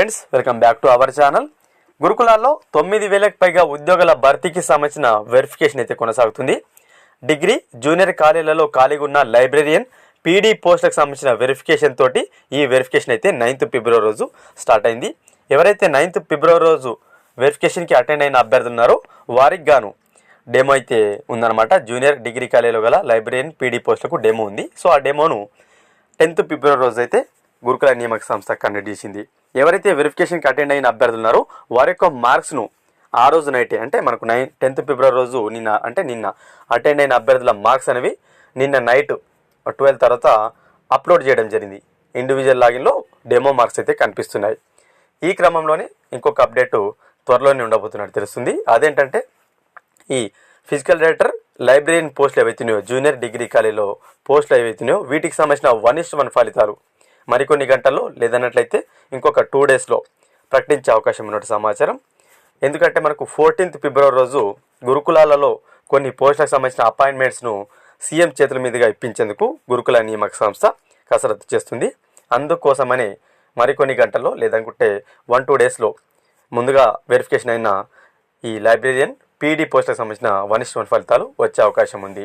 Friends welcome back to our channel. గురుకులాల్లో తొమ్మిది వేలకు పైగా ఉద్యోగాల భర్తీకి సంబంధించిన వెరిఫికేషన్ అయితే కొనసాగుతుంది. డిగ్రీ జూనియర్ కాలేజీలలో ఖాళీగా ఉన్న లైబ్రరియన్ పీడీ పోస్టులకు సంబంధించిన వెరిఫికేషన్ తోటి ఈ వెరిఫికేషన్ అయితే నైన్త్ ఫిబ్రవరి రోజు స్టార్ట్ అయింది. ఎవరైతే నైన్త్ ఫిబ్రవరి రోజు వెరిఫికేషన్కి అటెండ్ అయిన అభ్యర్థులు ఉన్నారో వారికి గాను డెమో అయితే ఉందన్నమాట. జూనియర్ డిగ్రీ కాలేజీలో గల లైబ్రరియన్ పీడీ పోస్టులకు డెమో ఉంది. సో ఆ డెమోను టెన్త్ ఫిబ్రవరి రోజు అయితే గురుకుల నియామక సంస్థ కండక్ట్ చేసింది. ఎవరైతే వెరిఫికేషన్కి అటెండ్ అయిన అభ్యర్థులు ఉన్నారో వారి యొక్క మార్క్స్ను ఆ రోజు నైటే అంటే మనకు నైన్ టెన్త్ ఫిబ్రవరి రోజు నిన్న అంటే నిన్న అటెండ్ అయిన అభ్యర్థుల మార్క్స్ అనేవి నిన్న నైట్ ట్వెల్వ్ తర్వాత అప్లోడ్ చేయడం జరిగింది. ఇండివిజువల్ లాగిన్లో డెమో మార్క్స్ అయితే కనిపిస్తున్నాయి. ఈ క్రమంలోనే ఇంకొక అప్డేట్ త్వరలోనే ఉండబోతున్నట్టు తెలుస్తుంది. అదేంటంటే ఈ ఫిజికల్ డైరెక్టర్ లైబ్రరీన్ పోస్టులు ఏవైతున్నాయో జూనియర్ డిగ్రీ కాలేజీలో పోస్టులు ఏవైతున్నాయో వీటికి సంబంధించిన వన్ ఇస్ట్ వన్ ఫలితాలు మరికొన్ని గంటల్లో లేదన్నట్లయితే ఇంకొక టూ డేస్లో ప్రకటించే అవకాశం ఉన్నట్టు సమాచారం. ఎందుకంటే మనకు ఫోర్టీన్త్ ఫిబ్రవరి రోజు గురుకులాలలో కొన్ని పోస్టులకు సంబంధించిన అపాయింట్మెంట్స్ను సీఎం చేతుల మీదుగా ఇప్పించేందుకు గురుకుల నియామక సంస్థ కసరత్తు చేస్తుంది. అందుకోసమని మరికొన్ని గంటల్లో లేదనుకుంటే వన్ టూ డేస్లో ముందుగా వెరిఫికేషన్ అయిన ఈ లైబ్రేరియన్ పీడీ పోస్టులకు సంబంధించిన వన్ ఇస్ట్ వన్ ఫలితాలు వచ్చే అవకాశం ఉంది.